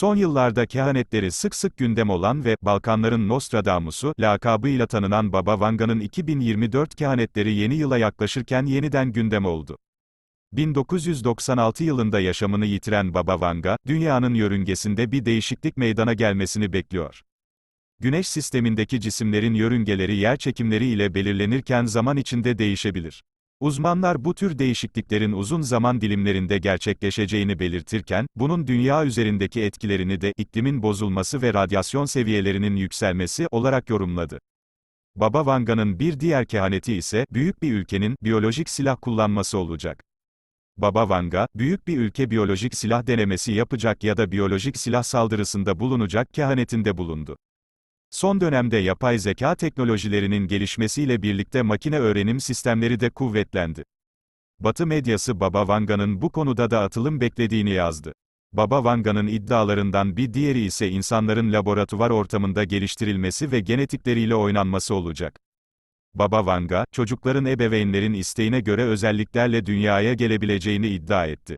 Son yıllarda kehanetleri sık sık gündem olan ve Balkanların Nostradamus'u lakabıyla tanınan Baba Vanga'nın 2024 kehanetleri yeni yıla yaklaşırken yeniden gündem oldu. 1996 yılında yaşamını yitiren Baba Vanga, dünyanın yörüngesinde bir değişiklik meydana gelmesini bekliyor. Güneş sistemindeki cisimlerin yörüngeleri yer çekimleri ile belirlenirken zaman içinde değişebilir. Uzmanlar bu tür değişikliklerin uzun zaman dilimlerinde gerçekleşeceğini belirtirken, bunun dünya üzerindeki etkilerini de iklimin bozulması ve radyasyon seviyelerinin yükselmesi olarak yorumladı. Baba Vanga'nın bir diğer kehaneti ise büyük bir ülkenin biyolojik silah kullanması olacak. Baba Vanga, büyük bir ülke biyolojik silah denemesi yapacak ya da biyolojik silah saldırısında bulunacak kehanetinde bulundu. Son dönemde yapay zeka teknolojilerinin gelişmesiyle birlikte makine öğrenim sistemleri de kuvvetlendi. Batı medyası Baba Vanga'nın bu konuda da atılım beklediğini yazdı. Baba Vanga'nın iddialarından bir diğeri ise insanların laboratuvar ortamında geliştirilmesi ve genetikleriyle oynanması olacak. Baba Vanga, çocukların ebeveynlerin isteğine göre özelliklerle dünyaya gelebileceğini iddia etti.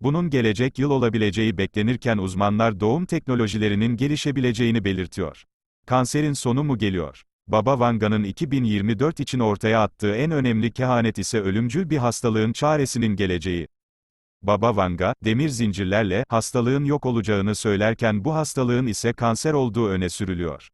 Bunun gelecek yıl olabileceği beklenirken uzmanlar doğum teknolojilerinin gelişebileceğini belirtiyor. Kanserin sonu mu geliyor? Baba Vanga'nın 2024 için ortaya attığı en önemli kehanet ise ölümcül bir hastalığın çaresinin geleceği. Baba Vanga, demir zincirlerle hastalığın yok olacağını söylerken bu hastalığın ise kanser olduğu öne sürülüyor.